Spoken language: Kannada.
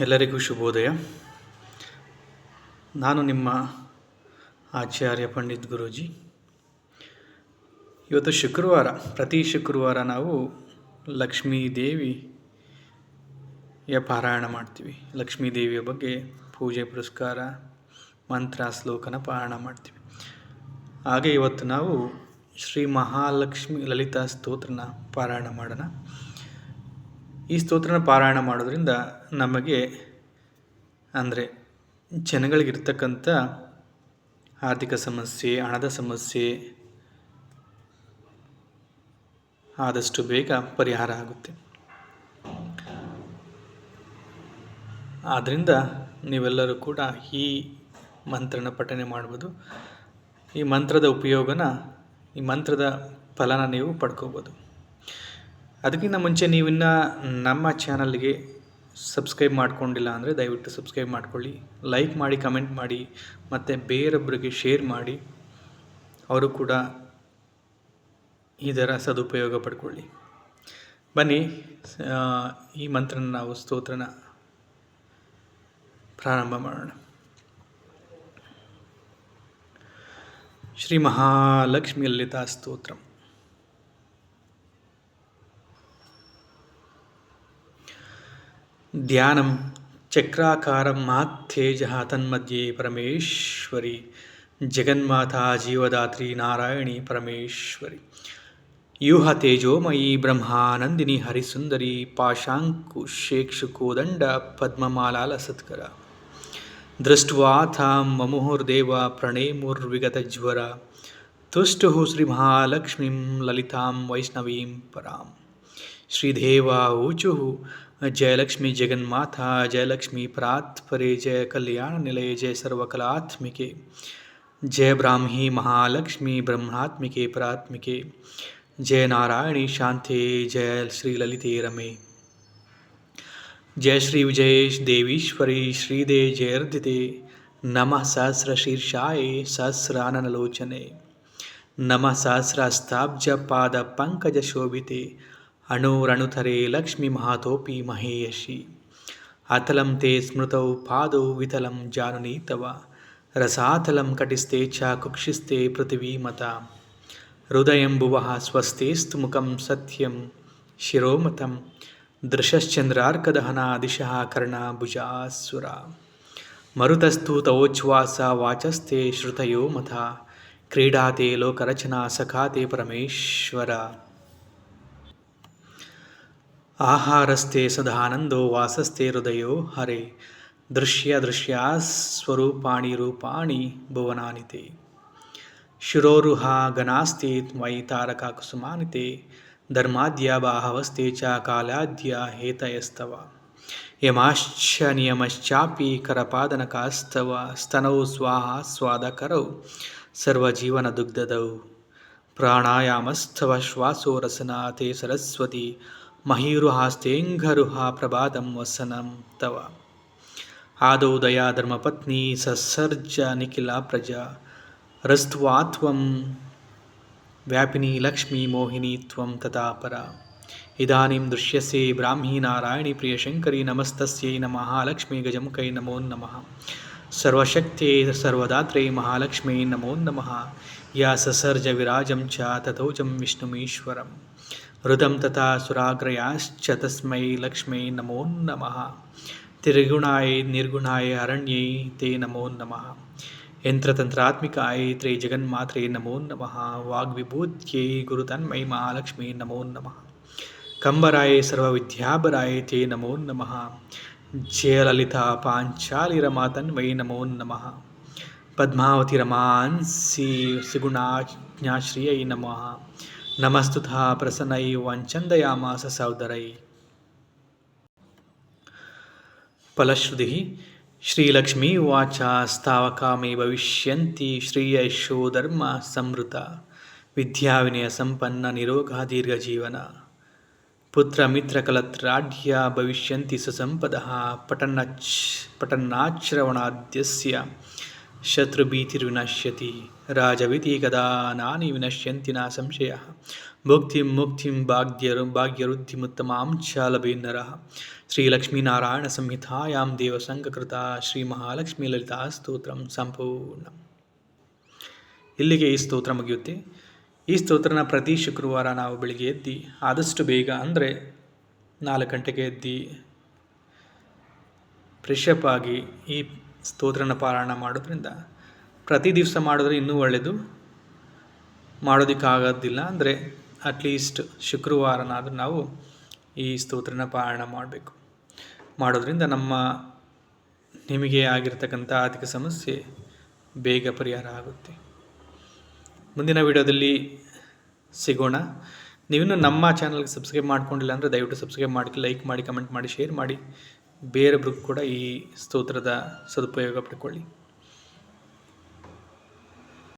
ಎಲ್ಲರಿಗೂ ಶುಭೋದಯ. ನಾನು ನಿಮ್ಮ ಆಚಾರ್ಯ ಪಂಡಿತ್ ಗುರೂಜಿ. ಇವತ್ತು ಶುಕ್ರವಾರ, ಪ್ರತಿ ಶುಕ್ರವಾರ ನಾವು ಲಕ್ಷ್ಮೀ ದೇವಿಯ ಪಾರಾಯಣ ಮಾಡ್ತೀವಿ. ಲಕ್ಷ್ಮೀ ದೇವಿಯ ಬಗ್ಗೆ ಪೂಜೆ, ಪುರಸ್ಕಾರ, ಮಂತ್ರ, ಶ್ಲೋಕನ ಪಾರಾಯಣ ಮಾಡ್ತೀವಿ. ಹಾಗೆ ಇವತ್ತು ನಾವು ಶ್ರೀ ಮಹಾಲಕ್ಷ್ಮಿ ಲಲಿತಾ ಸ್ತೋತ್ರನ ಪಾರಾಯಣ ಮಾಡೋಣ. ಈ ಸ್ತೋತ್ರನ ಪಾರಾಯಣ ಮಾಡೋದ್ರಿಂದ ನಮಗೆ ಅಂದರೆ ಜನಗಳಿಗಿರ್ತಕ್ಕಂಥ ಆರ್ಥಿಕ ಸಮಸ್ಯೆ, ಹಣದ ಸಮಸ್ಯೆ ಆದಷ್ಟು ಬೇಗ ಪರಿಹಾರ ಆಗುತ್ತೆ. ಆದ್ದರಿಂದ ನೀವೆಲ್ಲರೂ ಕೂಡ ಈ ಮಂತ್ರನ ಪಠನೆ ಮಾಡ್ಬೋದು. ಈ ಮಂತ್ರದ ಉಪಯೋಗನ, ಈ ಮಂತ್ರದ ಫಲನ ನೀವು ಪಡ್ಕೋಬೋದು. ಅದಕ್ಕಿಂತ ಮುಂಚೆ ನೀವಿನ್ನು ನಮ್ಮ ಚಾನಲ್ಗೆ ಸಬ್ಸ್ಕ್ರೈಬ್ ಮಾಡ್ಕೊಂಡಿಲ್ಲ ಅಂದರೆ ದಯವಿಟ್ಟು ಸಬ್ಸ್ಕ್ರೈಬ್ ಮಾಡ್ಕೊಳ್ಳಿ, ಲೈಕ್ ಮಾಡಿ, ಕಮೆಂಟ್ ಮಾಡಿ, ಮತ್ತು ಬೇರೊಬ್ಬರಿಗೆ ಶೇರ್ ಮಾಡಿ, ಅವರು ಕೂಡ ಇದರ ಸದುಪಯೋಗ ಪಡ್ಕೊಳ್ಳಿ. ಬನ್ನಿ ಈ ಮಂತ್ರನ ನಾವು ಸ್ತೋತ್ರನ ಪ್ರಾರಂಭ ಮಾಡೋಣ. ಶ್ರೀ ಮಹಾಲಕ್ಷ್ಮಿ ಲಲಿತಾ ಸ್ತೋತ್ರಂ. ಧ್ಯಾನಂ ಚಕ್ರಾಕಾರಂ ಮಾತ್ತೇಜಃ ತನ್ಮಧ್ಯೆ ಪರಮೇಶ್ವರಿ ಜಗನ್ಮಾತಾ ಜೀವದಾತ್ರಿ ನಾರಾಯಣಿ ಪರಮೇಶ್ವರಿ ಯೂಹ ತೇಜೋಮಯಿ ಬ್ರಹ್ಮಾನಂದಿನಿ ಹರಿಸುಂದರಿ ಪಾಶಾಂಕು ಶೇಕ್ಷುಕೋದಂಡ ಪದ್ಮಮಾಲಾಲ ಸತ್ಕರ ದೃಷ್ಟ್ವಾಥ ಮಮುಹುರ್ದೇವ ಪ್ರಣೇಮುರ್ವಿಗತಜ್ವರ ತುಷ್ಟು ಶ್ರೀಮಹಾಲಕ್ಷ್ಮೀಂ ಲಲಿತಾಂ ವೈಷ್ಣವೀಂ ಪರಾಂ ಶ್ರೀದೇವ ऊचु जयलक्ष्मी जगन्माता, जयलक्ष्मी परात्परे, जय कल्याण निलय, जय सर्वकलात्मिके। जय ब्राह्मी महालक्ष्मी ब्रह्मात्मिके परात्मिके। जय नारायणी शांति, जय श्री ललिते रमे। जय श्री विजय देवीश्वरी श्रीदे जयर्दिते। नमः सहस्रशीर्षाय सहस्राननलोचने। नमः सहस्रस्ताब्जपादपङ्कजशोभिते అణురణుతరే లక్ష్మి మహాతోపి మహేయసి అతలం తే స్మృతౌ పాదౌ వితలం జానుని తవ రసాతలం కటిస్తే చాకుక్షిస్తే పృథివీమత హృదయం భువ స్వస్తేస్తు ముఖం సత్యం శిరోమతం దృశ్చంద్రార్కదహనా దిశ కర్ణాభుజాసురా మరుతస్థు తవోచ్ఛ్వాస వాచస్తే శ్రుతయో మథ క్రీడాతే లోకరచనా సఖాతే పరమేశ్వర ಆಹಾರಸ್ಥೆ ಸದಾನಂದೋ ವಾಸಸ್ಥೆ ಹೃದಯೋ ಹರೆ, ದೃಶ್ಯ ದೃಶ್ಯ ಸ್ವರೂಪಾಣಿ ರೂಪಾಣಿ ಭುವನಾನಿತೆ. ಶಿರೋರುಹ ಗಣಾಸ್ತೆ ಮಯಿ ತಾರಕ ಕುಸುಮಾನಿತೆ, ಧರ್ಮಾದ್ಯ ಬಾಹವಸ್ತೆ ಚ ಕಾಲಾದ್ಯ ಹೇತಯಸ್ತವ. ಯಮಾಶ್ಚ ನಿಯಮಶ್ಚಾಪಿ ಕರಪಾದನಕಾಸ್ತವ, ಸ್ತನೌ ಸ್ವಾಹ ಸ್ವಾದಕರೌ, ಸರ್ವಜೀವನ ದುಗ್ಧದೌ. ಪ್ರಾಣಾಯಾಮಸ್ತವ ಶ್ವಾಸೋ ರಸನಾ ತೇ ಸರಸ್ವತಿ ಮಹೀರುಹಾಸ್ತೇಂಘರುಹ ಪ್ರಭಾತಂ ವಸನಂ ತವ. ಆದೌ ದಯಾ ಧರ್ಮಪತ್ನಿ ಸಸರ್ಜ ನಿಖಿಲ ಪ್ರಜಾ. ರಸ್ತ್ವಾತ್ವಂ ವ್ಯಾಪಿನಿ ಲಕ್ಷ್ಮೀ ಮೋಹಿನಿ ತ್ವಂ ತಥಾ ಪರ. ಇದಾನಿಂ ದೃಶ್ಯಸೆ ಬ್ರಾಹ್ಮೀ ನಾರಾಯಣಿ ಪ್ರಿಯಶಂಕರಿ ನಮಸ್ತಸ್ಯೈ ನಮಃ ಲಕ್ಷ್ಮೀ ಗಜಮುಖೈ ನಮೋ ನಮಃ. ಸರ್ವಶಕ್ತಿ ಸರ್ವದಾತ್ರೈ ಮಹಾಲಕ್ಷ್ಮೀ ನಮೋ ನಮಃ. ಯಾ ಸಸರ್ಜ ವಿರಾಜಂ ಚ ತಥೋಜಂ ವಿಷ್ಣುಮೀಶ್ವರಂ. ಹೃದಂ ತಥಾ ಸುರಾಗ್ರಯಾಶ್ಚ ತಸ್ಮೈ ಲಕ್ಷ್ಮೈ ನಮೋ ನಮಃ ತ್ರಿಗುಣಾಯ ನಿರ್ಗುಣಾಯ ಅರಣ್ಯೈ ತೇ ನಮೋ ನಮಃ ಯಂತ್ರತಂತ್ರಾತ್ಮಿಕಾಯ ತ್ರೈ ಜಗನ್ಮಾತ್ರೆ ನಮೋ ನಮಃ ವಾಗ್ವಿಭೂತ್ಯೈ ಗುರುತನ್ಮೈ ಮಹಾಲಕ್ಷ್ಮೀ ನಮೋ ನಮಃ ಕಂಬರಾಯ ಸರ್ವವಿದ್ಯಾಭರಾಯ ತೇ ನಮೋ ನಮಃ ಜಯಲಲಿತಾ ಪಾಂಚಾಲಿರಮಾತನ್ವೈ ನಮೋ ನಮಃ ಪದ್ಮಾವತಿ ರಮಾನ್ಸಿ ಸುಗುಣಾಜ್ಞಾಶ್ರಿಯೈ ನಮಃ ನಮಸ್ತುತ ಪ್ರಸನ್ನೈ ವಂಚಂದಯಾಮಾಸ ಸಹೋದರೈ ಫಲಶ್ರುತಿ ಶ್ರೀಲಕ್ಷ್ಮೀ ವಾಚ ಸ್ಥಾವಕಾಮೇ ಭವಿಷ್ಯಂತಿ ಶ್ರೀಯಶೋ ಧರ್ಮ ಸಂವೃತ ವಿದ್ಯಾವಿನಯ ಸಂಪನ್ನ ನಿರೋಗ ದೀರ್ಘ ಜೀವನ ಪುತ್ರ ಮಿತ್ರ ಕಲತ್ರಾಢ್ಯ ಭವಿಷ್ಯಂತಿ ಸುಸಂಪದ ಪಟನ್ನ ಪಠನ್ನಾಚ್ರವಣಾದ್ಯಸ್ಯ ಶತ್ರುಭೀತಿರ್ವಿನಶ್ಯತಿ ರಾಜವಿತಿ ಕದಾ ನಾನಿ ವಿನಶ್ಯಂತಿ ನಾ ಸಂಶಯ. ಭುಕ್ತಿ ಮುಕ್ತಿ ಭಾಗ್ಯರು, ಭಾಗ್ಯರುದ್ಧಿಮುತ್ತಮಾಂ ಚಾಲಬೇನ್ನರಃ ಶ್ರೀಲಕ್ಷ್ಮೀನಾರಾಯಣ ಸಂಹಿತಾಯಾಂ ದೇವಸಂಘಕೃತ ಶ್ರೀ ಮಹಾಲಕ್ಷ್ಮೀ ಲಲಿತಾ ಸ್ತೋತ್ರ ಸಂಪೂರ್ಣ. ಇಲ್ಲಿಗೆ ಈ ಸ್ತೋತ್ರ ಮುಗಿಯುತ್ತೆ. ಈ ಸ್ತೋತ್ರನ ಪ್ರತಿ ಶುಕ್ರವಾರ ನಾವು ಬೆಳಿಗ್ಗೆ ಎದ್ದು, ಆದಷ್ಟು ಬೇಗ ಅಂದರೆ ನಾಲ್ಕು ಗಂಟೆಗೆ ಎದ್ದು ಫ್ರೆಶಪ್ ಆಗಿ ಈ ಸ್ತೋತ್ರನ ಪಾರಾಯಣ ಮಾಡೋದ್ರಿಂದ ಪ್ರತಿ ದಿವಸ ಮಾಡಿದ್ರೆ ಇನ್ನೂ ಒಳ್ಳೆಯದು ಮಾಡೋದಕ್ಕಾಗೋದಿಲ್ಲ ಅಂದರೆ ಅಟ್ಲೀಸ್ಟ್ ಶುಕ್ರವಾರನಾದರೂ ನಾವು ಈ ಸ್ತೋತ್ರನ ಪಾರಾಯಣ ಮಾಡಬೇಕು. ಮಾಡೋದ್ರಿಂದ ನಮ್ಮ ನಿಮಗೆ ಆಗಿರ್ತಕ್ಕಂಥ ಆರ್ಥಿಕ ಸಮಸ್ಯೆ ಬೇಗ ಪರಿಹಾರ ಆಗುತ್ತೆ. ಮುಂದಿನ ವಿಡಿಯೋದಲ್ಲಿ ಸಿಗೋಣ. ನೀವಿನ್ನೂ ನಮ್ಮ ಚಾನಲ್ಗೆ ಸಬ್ಸ್ಕ್ರೈಬ್ ಮಾಡ್ಕೊಂಡಿಲ್ಲ ಅಂದರೆ ದಯವಿಟ್ಟು ಸಬ್ಸ್ಕ್ರೈಬ್ ಮಾಡಿ ಲೈಕ್ ಮಾಡಿ ಕಮೆಂಟ್ ಮಾಡಿ ಶೇರ್ ಮಾಡಿ. ಬೇರೊಬ್ರಿಗೂ ಕೂಡ ಈ ಸ್ತೋತ್ರದ ಸದುಪಯೋಗ ಪಡ್ಕೊಳ್ಳಿ.